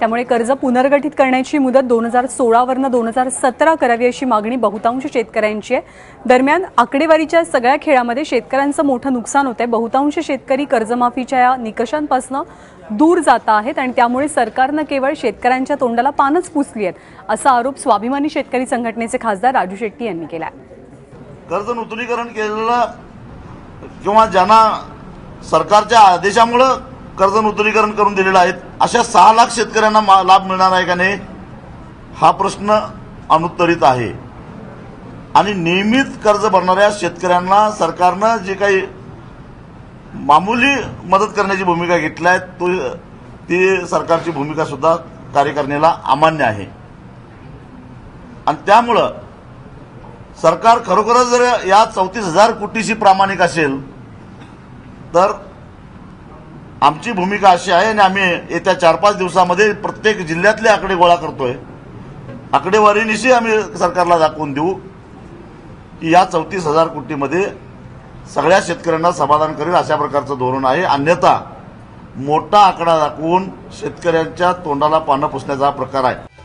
त्यामुळे कर्ज पुनर्गठित करण्याची मुदत दोन हजार सोळावरनं दोन हजार सतरा करावी अशी मागणी बहुतांश शेतकऱ्यांची आहे. दरम्यान आकडेवारीच्या सगळ्या खेळामध्ये शेतकऱ्यांचं मोठं नुकसान होत आहे बहुतांश शेतकरी कर्जमाफीच्या या निकषांपासून दूर जात आहेत आणि त्यामुळे सरकारनं केवळ शेतकऱ्यांच्या तोंडाला पानच पुसली आहेत असा आरोप स्वाभिमानी शेतकरी संघटनेचे खासदार राजू शेट्टी यांनी केला आहे कर्ज नूतनीकरण केलेलं किंवा ज्यांना सरकारच्या आदेशामुळं कर्ज नूतनीकरण करून दिलेलं आहे अशा सहा लाख शेतकऱ्यांना मा- लाभ मिळणार आहे का नाही? हा प्रश्न अनुत्तरित आहे. आणि नियमित कर्ज भरणाऱ्या शेतकऱ्यांना सरकारनं जे काही मामूली मदत करण्याची भूमिका घेतली आहे तो ती सरकारची भूमिका सुद्धा कार्यकारिणीला अमान्य आहे. आणि त्यामुळं सरकार खरोखरच जर या चौतीस हजार कोटीशी प्रामाणिक असेल तर आमची भूमिका अशी आहे आणि आम्ही येत्या चार पाच दिवसामध्ये प्रत्येक जिल्ह्यातले आकडे गोळा करतोय. आकडेवारीनिशी आम्ही सरकारला दाखवून देऊ. की या चौतीस हजार कोटीमध्ये सगळ्या शेतकऱ्यांना समाधान करेल अशा प्रकारचं धोरण आहे. अन्यथा मोठा आकडा दाखवून शेतकऱ्यांच्या तोंडाला पानं पुसण्याचा प्रकार आहे.